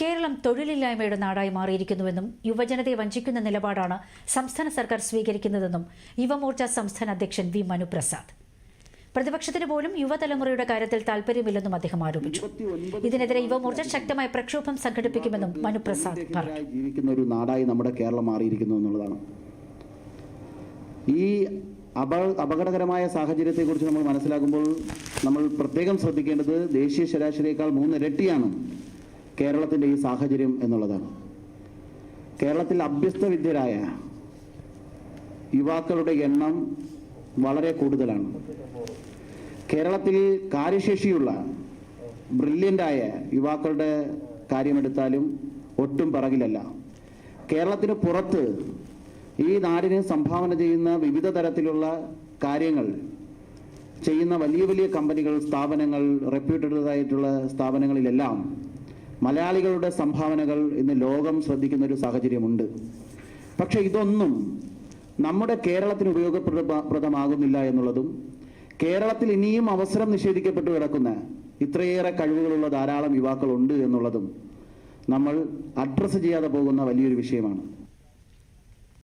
കേരളം തൊഴിലില്ലായ്മയുടെ നാടായി മാറിയിരിക്കുന്നുവെന്നും യുവജനതയെ വഞ്ചിക്കുന്ന നിലപാടാണ് സംസ്ഥാന സർക്കാർ സ്വീകരിക്കുന്നതെന്നും യുവമോർച്ച സംസ്ഥാന അധ്യക്ഷൻ വി മനുപ്രസാദ്. പ്രതിപക്ഷത്തിന് പോലും യുവതലമുറയുടെ കാര്യത്തിൽ താൽപര്യമില്ലെന്നും അദ്ദേഹം ആരോപിച്ചു. ഇതിനെതിരെ യുവമോർച്ച ശക്തമായ പ്രക്ഷോഭം സംഘടിപ്പിക്കുമെന്നും മനുപ്രസാദ് പറഞ്ഞു. ജീവിക്കുന്ന ഒരു നാടായി നമ്മുടെ കേരളം മാറിയിരിക്കുന്നു എന്നുള്ളതാണ്. ഈ അപ അപകടകരമായ സാഹചര്യത്തെക്കുറിച്ച് നമ്മൾ മനസ്സിലാക്കുമ്പോൾ നമ്മൾ പ്രത്യേകം ശ്രദ്ധിക്കേണ്ടത് ദേശീയ ശരാശരിയേക്കാൾ മൂന്നിരട്ടിയാണ് കേരളത്തിന്റെ ഈ സാഹചര്യം എന്നുള്ളതാണ്. കേരളത്തിൽ അഭ്യസ്ത വിദ്യരായ യുവാക്കളുടെ എണ്ണം വളരെ കൂടുതലാണ്. കേരളത്തിൽ കാര്യശേഷിയുള്ള ബ്രില്യന്റായ യുവാക്കളുടെ കാര്യമെടുത്താലും ഒട്ടും പറകിലല്ല. കേരളത്തിന് പുറത്ത് ഈ നാടിന് സംഭാവന ചെയ്യുന്ന വിവിധ തരത്തിലുള്ള കാര്യങ്ങൾ ചെയ്യുന്ന വലിയ വലിയ കമ്പനികൾ സ്ഥാപനങ്ങൾ റെപ്യൂട്ടഡ് ആയിട്ടുള്ള സ്ഥാപനങ്ങളിലെല്ലാം മലയാളികളുടെ സംഭാവനകൾ ഇന്ന് ലോകം ശ്രദ്ധിക്കുന്ന ഒരു സാഹചര്യമുണ്ട്. പക്ഷേ ഇതൊന്നും നമ്മുടെ കേരളത്തിന് ഉപയോഗപ്രദമാകുന്നില്ല എന്നുള്ളതും കേരളത്തിൽ ഇനിയും അവസരം നിഷേധിക്കപ്പെട്ടു കിടക്കുന്ന ഇത്രയേറെ കഴിവുകളുള്ള ധാരാളം യുവാക്കളുണ്ട് എന്നുള്ളതും നമ്മൾ അഡ്രസ്സ് ചെയ്യാതെ പോകുന്ന വലിയൊരു വിഷയമാണ്.